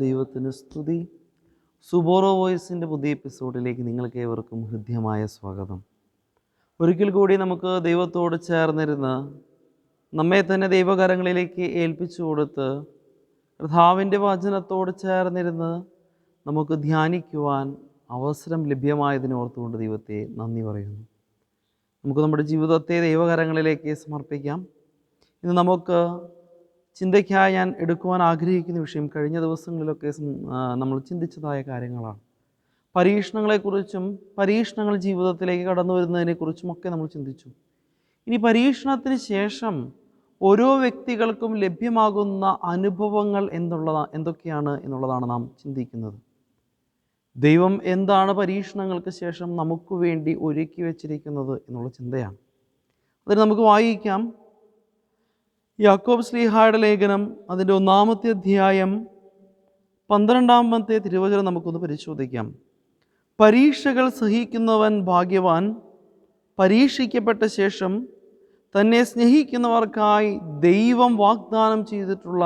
ദൈവത്തിന് സ്തുതി. സുബോറോ വോയിസിന്റെ പുതിയ എപ്പിസോഡിലേക്ക് നിങ്ങൾക്ക് ഏവർക്കും ഹൃദ്യമായ സ്വാഗതം. ഒരിക്കൽ കൂടി നമുക്ക് ദൈവത്തോട് ചേർന്നിരുന്ന് നമ്മെ തന്നെ ദൈവകരങ്ങളിലേക്ക് ഏൽപ്പിച്ചു കൊടുത്ത് കർത്താവിന്റെ വചനത്തോട് ചേർന്നിരുന്ന് നമുക്ക് ധ്യാനിക്കുവാൻ അവസരം ലഭ്യമായതിനെ ഓർത്തുകൊണ്ട് ദൈവത്തെ നന്ദി പറയുന്നു. നമുക്ക് നമ്മുടെ ജീവിതത്തെ ദൈവകരങ്ങളിലേക്ക് സമർപ്പിക്കാം. ഇന്ന് നമുക്ക് ചിന്തയ്ക്കായി ഞാൻ എടുക്കുവാൻ ആഗ്രഹിക്കുന്ന വിഷയം കഴിഞ്ഞ ദിവസങ്ങളിലൊക്കെ നമ്മൾ ചിന്തിച്ചതായ കാര്യങ്ങളാണ്. പരീക്ഷണങ്ങളെക്കുറിച്ചും പരീക്ഷണങ്ങൾ ജീവിതത്തിലേക്ക് കടന്നു വരുന്നതിനെക്കുറിച്ചും ഒക്കെ നമ്മൾ ചിന്തിച്ചു. ഇനി പരീക്ഷണത്തിന് ശേഷം ഓരോ വ്യക്തികൾക്കും ലഭ്യമാകുന്ന അനുഭവങ്ങൾ എന്നുള്ളതാ എന്തൊക്കെയാണ് എന്നുള്ളതാണ് നാം ചിന്തിക്കുന്നത്. ദൈവം എന്താണ് പരീക്ഷണങ്ങൾക്ക് ശേഷം നമുക്ക് വേണ്ടി ഒരുക്കി വച്ചിരിക്കുന്നത് എന്നുള്ള ചിന്തയാണ്. അതിന് നമുക്ക് വായിക്കാം. യാക്കോബ് ശ്രീഹായുടെ ലേഖനം അതിന്റെ ഒന്നാമത്തെ അധ്യായം പന്ത്രണ്ടാമത്തെ തിരുവചനം നമുക്കൊന്ന് പരിശോധിക്കാം. പരീക്ഷകൾ സഹിക്കുന്നവൻ ഭാഗ്യവാൻ പരീക്ഷിക്കപ്പെട്ട ശേഷം തന്നെ സ്നേഹിക്കുന്നവർക്കായി ദൈവം വാഗ്ദാനം ചെയ്തിട്ടുള്ള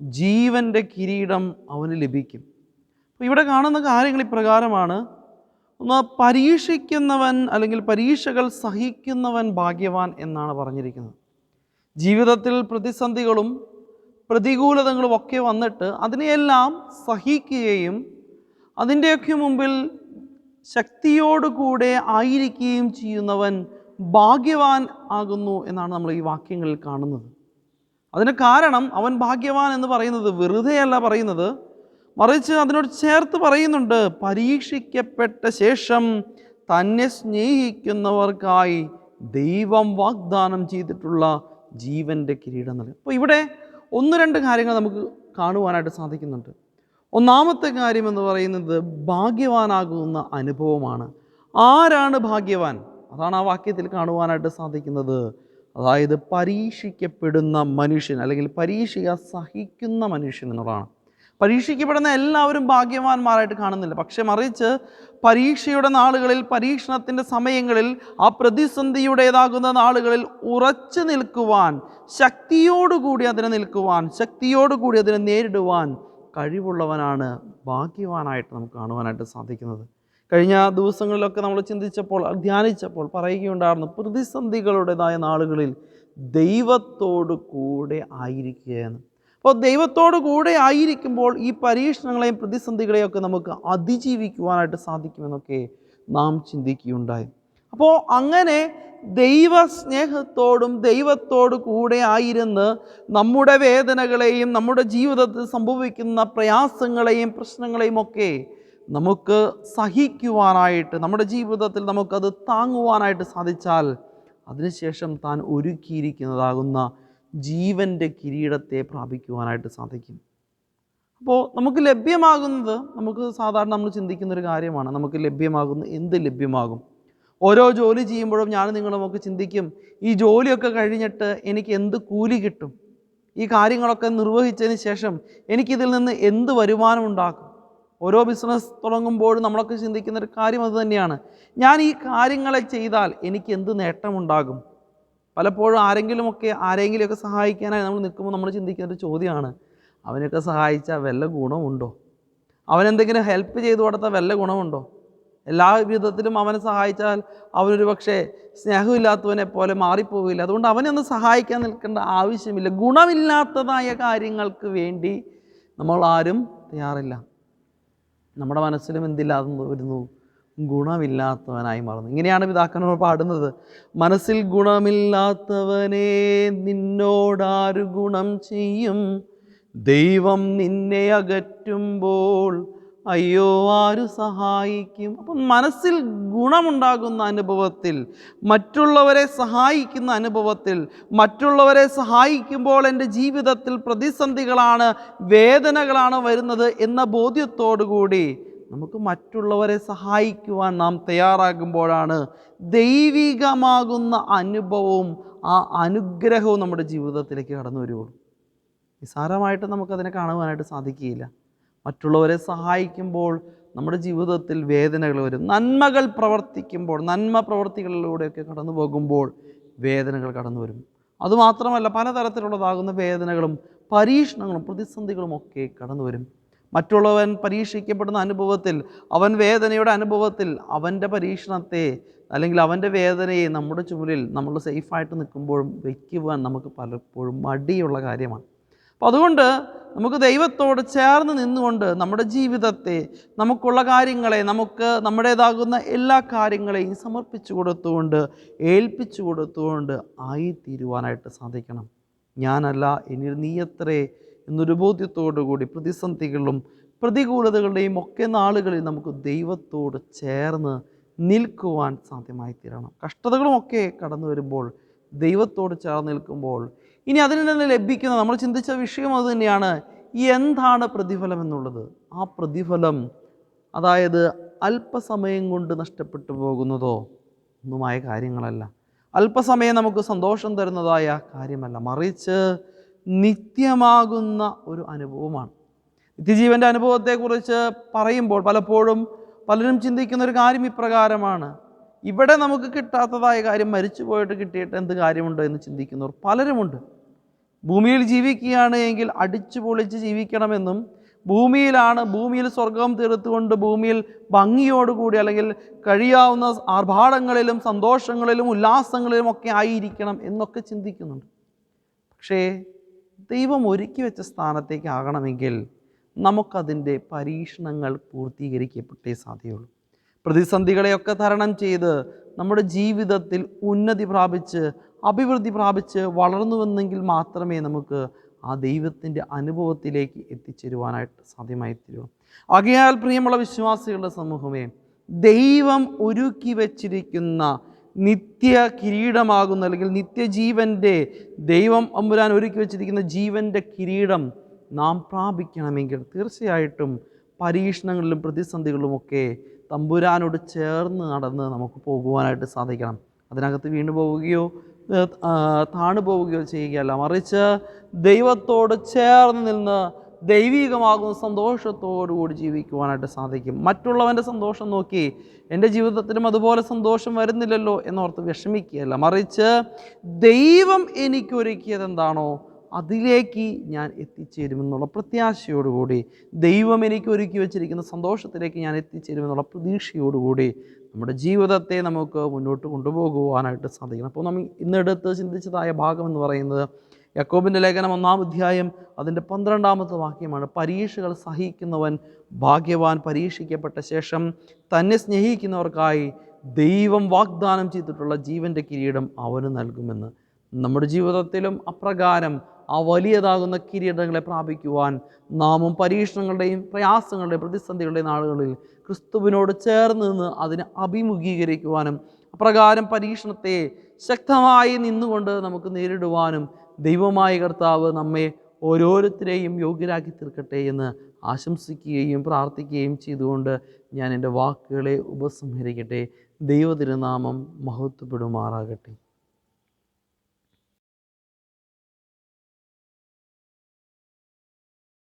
ജീവന്റെ കിരീടം അവന് ലഭിക്കും. ഇവിടെ കാണുന്ന കാര്യങ്ങൾ ഇപ്രകാരമാണ്. ഒന്ന് പരീക്ഷിക്കുന്നവൻ അല്ലെങ്കിൽ പരീക്ഷകൾ സഹിക്കുന്നവൻ ഭാഗ്യവാൻ എന്നാണ് പറഞ്ഞിരിക്കുന്നത്. ജീവിതത്തിൽ പ്രതിസന്ധികളും പ്രതികൂലതകളും ഒക്കെ വന്നിട്ട് അതിനെയെല്ലാം സഹിക്കുകയും അതിന്റെയൊക്കെ മുമ്പിൽ ശക്തിയോടുകൂടെ ആയിരിക്കുകയും ചെയ്യുന്നവൻ ഭാഗ്യവാൻ ആകുന്നു എന്നാണ് നമ്മൾ ഈ വാക്യങ്ങളിൽ കാണുന്നത്. അതിന് കാരണം അവൻ ഭാഗ്യവാൻ എന്ന് പറയുന്നത് വെറുതെയല്ല പറയുന്നത്. മറിച്ച് അതിനോട് ചേർത്ത് പറയുന്നുണ്ട് പരീക്ഷിക്കപ്പെട്ട ശേഷം തന്നെ സ്നേഹിക്കുന്നവർക്കായി ദൈവം വാഗ്ദാനം ചെയ്തിട്ടുള്ള ജീവന്റെ കിരീടം നൽകും അപ്പോൾ ഇവിടെ ഒന്ന് രണ്ട് കാര്യങ്ങൾ നമുക്ക് കാണുവാനായിട്ട് സാധിക്കുന്നുണ്ട്. ഒന്നാമത്തെ കാര്യം എന്ന് പറയുന്നത് ഭാഗ്യവാനാകുന്ന അനുഭവമാണ്. ആരാണ് ഭാഗ്യവാൻ? അതാണ് ആ വാക്യത്തിൽ കാണുവാനായിട്ട് സാധിക്കുന്നത്. അതായത് പരീക്ഷിക്കപ്പെടുന്ന മനുഷ്യൻ അല്ലെങ്കിൽ പരീക്ഷയ സഹിക്കുന്ന മനുഷ്യൻ എന്നുള്ളതാണ്. പരീക്ഷിക്കപ്പെടുന്ന എല്ലാവരും ഭാഗ്യവാന്മാരായിട്ട് കാണുന്നില്ല. പക്ഷെ മറിച്ച് പരീക്ഷയുടെ നാളുകളിൽ പരീക്ഷണത്തിന്റെ സമയങ്ങളിൽ ആ പ്രതിസന്ധിയുടേതാകുന്ന നാളുകളിൽ ഉറച്ചു നിൽക്കുവാൻ ശക്തിയോടുകൂടി അതിനെ നിൽക്കുവാൻ ശക്തിയോടുകൂടി അതിനെ നേരിടുവാൻ കഴിവുള്ളവനാണ് ഭാഗ്യവാനായിട്ട് നമുക്ക് കാണുവാനായിട്ട് സാധിക്കുന്നത്. കഴിഞ്ഞ ദിവസങ്ങളിലൊക്കെ നമ്മൾ ചിന്തിച്ചപ്പോൾ ധ്യാനിച്ചപ്പോൾ പറയുകയുണ്ടായിരുന്നു പ്രതിസന്ധികളുടേതായ നാളുകളിൽ ദൈവത്തോടു കൂടെ ആയിരിക്കുകയെന്ന് അപ്പോൾ ദൈവത്തോട് കൂടെ ആയിരിക്കുമ്പോൾ ഈ പരീക്ഷണങ്ങളെയും പ്രതിസന്ധികളെയും ഒക്കെ നമുക്ക് അതിജീവിക്കുവാനായിട്ട് സാധിക്കുമെന്നൊക്കെ നാം ചിന്തിക്കുകയുണ്ടായി. അപ്പോൾ അങ്ങനെ ദൈവസ്നേഹത്തോടും ദൈവത്തോട് കൂടെ ആയിരുന്ന് നമ്മുടെ വേദനകളെയും നമ്മുടെ ജീവിതത്തിൽ സംഭവിക്കുന്ന പ്രയാസങ്ങളെയും പ്രശ്നങ്ങളെയും ഒക്കെ നമുക്ക് സഹിക്കുവാനായിട്ട് നമ്മുടെ ജീവിതത്തിൽ നമുക്കത് താങ്ങുവാനായിട്ട് സാധിച്ചാൽ അതിനുശേഷം താൻ ഒരുക്കിയിരിക്കുന്നതാകുന്ന ജീവന്റെ കിരീടത്തെ പ്രാപിക്കുവാനായിട്ട് സാധിക്കും. അപ്പോൾ നമുക്ക് ലഭ്യമാകുന്നത് നമുക്ക് സാധാരണ നമ്മൾ ചിന്തിക്കുന്ന ഒരു കാര്യമാണ്. നമുക്ക് ലഭ്യമാകുന്ന എന്ത് ലഭ്യമാകും? ഓരോ ജോലി ചെയ്യുമ്പോഴും ഞാൻ നിങ്ങളുമൊക്കെ ചിന്തിക്കും ഈ ജോലിയൊക്കെ കഴിഞ്ഞിട്ട് എനിക്ക് എന്ത് കൂലി കിട്ടും? ഈ കാര്യങ്ങളൊക്കെ നിർവഹിച്ചതിന് ശേഷം എനിക്കിതിൽ നിന്ന് എന്ത് വരുമാനം ഉണ്ടാക്കും? ഓരോ ബിസിനസ് തുടങ്ങുമ്പോഴും നമ്മളൊക്കെ ചിന്തിക്കുന്ന ഒരു കാര്യം അത് തന്നെയാണ്. ഞാൻ ഈ കാര്യങ്ങളെ ചെയ്താൽ എനിക്ക് എന്ത് നേട്ടമുണ്ടാകും? പലപ്പോഴും ആരെങ്കിലുമൊക്കെ ആരെങ്കിലുമൊക്കെ സഹായിക്കാനായി നമ്മൾ നിൽക്കുമ്പോൾ നമ്മൾ ചിന്തിക്കുന്ന ഒരു ചോദ്യമാണ് അവനൊക്കെ സഹായിച്ചാൽ വല്ല ഗുണമുണ്ടോ? അവനെന്തെങ്കിലും ഹെൽപ്പ് ചെയ്തു കൊടുത്താൽ വല്ല ഗുണമുണ്ടോ? എല്ലാ വിധത്തിലും അവനെ സഹായിച്ചാൽ അവനൊരു പക്ഷേ സ്നേഹമില്ലാത്തവനെ പോലെ മാറിപ്പോവില്ല. അതുകൊണ്ട് അവനൊന്ന് സഹായിക്കാൻ നിൽക്കേണ്ട ആവശ്യമില്ല. ഗുണമില്ലാത്തതായ കാര്യങ്ങൾക്ക് വേണ്ടി നമ്മൾ ആരും തയ്യാറില്ല. നമ്മുടെ മനസ്സിലും എന്തില്ലാതെ വരുന്നു? ഗുണമില്ലാത്തവനായി മാറുന്നു. ഇങ്ങനെയാണ് പിതാക്കന്മാർ പാടുന്നത്. മനസ്സിൽ ഗുണമില്ലാത്തവനെ നിന്നോടാരു ഗുണം ചെയ്യും. ദൈവം നിന്നെ അകറ്റുമ്പോൾ അയ്യോ ആര് സഹായിക്കും? അപ്പം മനസ്സിൽ ഗുണമുണ്ടാകുന്ന അനുഭവത്തിൽ മറ്റുള്ളവരെ സഹായിക്കുന്ന അനുഭവത്തിൽ മറ്റുള്ളവരെ സഹായിക്കുമ്പോൾ എന്റെ ജീവിതത്തിൽ പ്രതിസന്ധികളാണ് വേദനകളാണ് വരുന്നത് എന്ന ബോധ്യത്തോടു കൂടി നമുക്ക് മറ്റുള്ളവരെ സഹായിക്കുവാൻ നാം തയ്യാറാകുമ്പോഴാണ് ദൈവികമാകുന്ന അനുഭവവും ആ അനുഗ്രഹവും നമ്മുടെ ജീവിതത്തിലേക്ക് കടന്നു വരുള്ളൂ നിസ്സാരമായിട്ട് നമുക്കതിനെ കാണുവാനായിട്ട് സാധിക്കുകയില്ല. മറ്റുള്ളവരെ സഹായിക്കുമ്പോൾ നമ്മുടെ ജീവിതത്തിൽ വേദനകൾ വരും. നന്മകൾ പ്രവർത്തിക്കുമ്പോൾ നന്മ പ്രവർത്തികളിലൂടെയൊക്കെ കടന്നു പോകുമ്പോൾ വേദനകൾ കടന്നു വരും. അതുമാത്രമല്ല പലതരത്തിലുള്ളതാകുന്ന വേദനകളും പരീക്ഷണങ്ങളും പ്രതിസന്ധികളും ഒക്കെ കടന്നു വരും. മറ്റുള്ളവൻ പരീക്ഷിക്കപ്പെടുന്ന അനുഭവത്തിൽ അവൻ വേദനയുടെ അനുഭവത്തിൽ അവന്റെ പരീക്ഷണത്തെ അല്ലെങ്കിൽ അവന്റെ വേദനയെ നമ്മുടെ ചുമലിൽ നമ്മൾ സേഫായിട്ട് നിൽക്കുമ്പോഴും വയ്ക്കുവാൻ നമുക്ക് പലപ്പോഴും മടിയുള്ള കാര്യമാണ്. അപ്പോൾ അതുകൊണ്ട് നമുക്ക് ദൈവത്തോട് ചേർന്ന് നിന്നുകൊണ്ട് നമ്മുടെ ജീവിതത്തെ നമുക്കുള്ള കാര്യങ്ങളെ നമുക്ക് നമ്മുടേതാകുന്ന എല്ലാ കാര്യങ്ങളെയും സമർപ്പിച്ചു കൊടുത്തുകൊണ്ട് ഏൽപ്പിച്ചു കൊടുത്തുകൊണ്ട് ആയിത്തീരുവാനായിട്ട് സാധിക്കണം. ഞാനല്ല ഇനി നീയത്രേ എന്നൊരു ബോധ്യത്തോടു കൂടി പ്രതിസന്ധികളിലും പ്രതികൂലതകളുടെയും ഒക്കെ നാളുകളിൽ നമുക്ക് ദൈവത്തോട് ചേർന്ന് നിൽക്കുവാൻ സാധ്യമായി തീരണം കഷ്ടതകളുമൊക്കെ കടന്നു വരുമ്പോൾ ദൈവത്തോട് ചേർന്ന് നിൽക്കുമ്പോൾ ഇനി അതിൽ നിന്ന് ലഭിക്കുന്ന നമ്മൾ ചിന്തിച്ച വിഷയം അത് തന്നെയാണ്. എന്താണ് പ്രതിഫലം എന്നുള്ളത്? ആ പ്രതിഫലം അതായത് അല്പസമയം കൊണ്ട് നഷ്ടപ്പെട്ടു പോകുന്നതോ ഒന്നുമായ കാര്യങ്ങളല്ല. അല്പസമയം നമുക്ക് സന്തോഷം തരുന്നതായ കാര്യമല്ല. മറിച്ച് നിത്യമാകുന്ന ഒരു അനുഭവമാണ്. നിത്യജീവന്റെ അനുഭവത്തെക്കുറിച്ച് പറയുമ്പോൾ പലപ്പോഴും പലരും ചിന്തിക്കുന്ന ഒരു കാര്യം ഇപ്രകാരമാണ്. ഇവിടെ നമുക്ക് കിട്ടാത്തതായ കാര്യം മരിച്ചു പോയിട്ട് കിട്ടിയിട്ട് എന്ത് കാര്യമുണ്ടോ എന്ന് ചിന്തിക്കുന്നവർ പലരുമുണ്ട്. ഭൂമിയിൽ ജീവിക്കുകയാണ് എങ്കിൽ അടിച്ചു പൊളിച്ച് ജീവിക്കണമെന്നും ഭൂമിയിലാണ് ഭൂമിയിൽ സ്വർഗം തീർത്തുകൊണ്ട് ഭൂമിയിൽ ഭംഗിയോടുകൂടി അല്ലെങ്കിൽ കഴിയാവുന്ന ആർഭാടങ്ങളിലും സന്തോഷങ്ങളിലും ഉല്ലാസങ്ങളിലും ഒക്കെ ആയിരിക്കണം എന്നൊക്കെ ചിന്തിക്കുന്നുണ്ട്. പക്ഷേ ദൈവം ഒരുക്കി വെച്ച സ്ഥാനത്തേക്ക് ആകണമെങ്കിൽ നമുക്കതിന്റെ പരീക്ഷണങ്ങൾ പൂർത്തീകരിക്കപ്പെട്ടേ സാധ്യമുള്ളൂ പ്രതിസന്ധികളെയൊക്കെ തരണം ചെയ്ത് നമ്മുടെ ജീവിതത്തിൽ ഉന്നതി പ്രാപിച്ച് അഭിവൃദ്ധി പ്രാപിച്ച് വളർന്നുവെന്നെങ്കിൽ മാത്രമേ നമുക്ക് ആ ദൈവത്തിന്റെ അനുഭവത്തിലേക്ക് എത്തിച്ചേരുവാനായിട്ട് സാധ്യമായി തീരൂ ആകയാൽ പ്രിയമുള്ള വിശ്വാസികളുടെ സമൂഹമേ ദൈവം ഒരുക്കി വച്ചിരിക്കുന്ന നിത്യ കിരീടമാകുന്ന അല്ലെങ്കിൽ നിത്യജീവന്റെ ദൈവം അമ്പുരാൻ ഒരുക്കി വച്ചിരിക്കുന്ന ജീവന്റെ കിരീടം നാം പ്രാപിക്കണമെങ്കിൽ തീർച്ചയായിട്ടും പരീക്ഷണങ്ങളിലും പ്രതിസന്ധികളിലുമൊക്കെ തമ്പുരാനോട് ചേർന്ന് നടന്ന് നമുക്ക് പോകുവാനായിട്ട് സാധിക്കണം. അതിനകത്ത് വീണു പോവുകയോ താണു പോവുകയോ ചെയ്യുകയല്ല. മറിച്ച് ദൈവത്തോട് ചേർന്ന് നിന്ന് ദൈവികമാകുന്ന സന്തോഷത്തോടുകൂടി ജീവിക്കുവാനായിട്ട് സാധിക്കും. മറ്റുള്ളവന്റെ സന്തോഷം നോക്കി എന്റെ ജീവിതത്തിലും അതുപോലെ സന്തോഷം വരുന്നില്ലല്ലോ എന്നോർത്ത് വിഷമിക്കുകയല്ല. മറിച്ച് ദൈവം എനിക്കൊരുക്കിയത് എന്താണോ അതിലേക്ക് ഞാൻ എത്തിച്ചേരുമെന്നുള്ള പ്രത്യാശയോടുകൂടി ദൈവം എനിക്ക് ഒരുക്കി വെച്ചിരിക്കുന്ന സന്തോഷത്തിലേക്ക് ഞാൻ എത്തിച്ചേരുമെന്നുള്ള പ്രതീക്ഷയോടുകൂടി നമ്മുടെ ജീവിതത്തെ നമുക്ക് മുന്നോട്ട് കൊണ്ടുപോകുവാനായിട്ട് സാധിക്കണം. അപ്പോൾ നമ്മൾ ഇന്നെടുത്ത് ചിന്തിച്ചതായ ഭാഗം എന്ന് പറയുന്നത് യക്കോബിന്റെ ലേഖനം ഒന്നാം അധ്യായം അതിന്റെ പന്ത്രണ്ടാമത്തെ വാക്യമാണ്. പരീക്ഷകൾ സഹിക്കുന്നവൻ ഭാഗ്യവാൻ പരീക്ഷിക്കപ്പെട്ട ശേഷം തന്നെ സ്നേഹിക്കുന്നവർക്കായി ദൈവം വാഗ്ദാനം ചെയ്തിട്ടുള്ള ജീവന്റെ കിരീടം അവന് നൽകുമെന്ന്. നമ്മുടെ ജീവിതത്തിലും അപ്രകാരം ആ വലിയതാകുന്ന കിരീടങ്ങളെ പ്രാപിക്കുവാൻ നാമും പരീക്ഷണങ്ങളുടെയും പ്രയാസങ്ങളുടെയും പ്രതിസന്ധികളുടെയും നാളുകളിൽ ക്രിസ്തുവിനോട് ചേർന്ന് നിന്ന് അതിനെ അഭിമുഖീകരിക്കുവാനും അപ്രകാരം പരീക്ഷണത്തെ ശക്തമായി നിന്നുകൊണ്ട് നമുക്ക് നേരിടുവാനും ദൈവമായ കർത്താവ് നമ്മെ ഓരോരുത്തരെയും യോഗ്യരാക്കി തീർക്കട്ടെ എന്ന് ആശംസിക്കുകയും പ്രാർത്ഥിക്കുകയും ചെയ്തുകൊണ്ട് ഞാൻ എന്റെ വാക്കുകളെ ഉപസംഹരിക്കട്ടെ. ദൈവതിരുനാമം മഹത്വപ്പെടുമാറാകട്ടെ.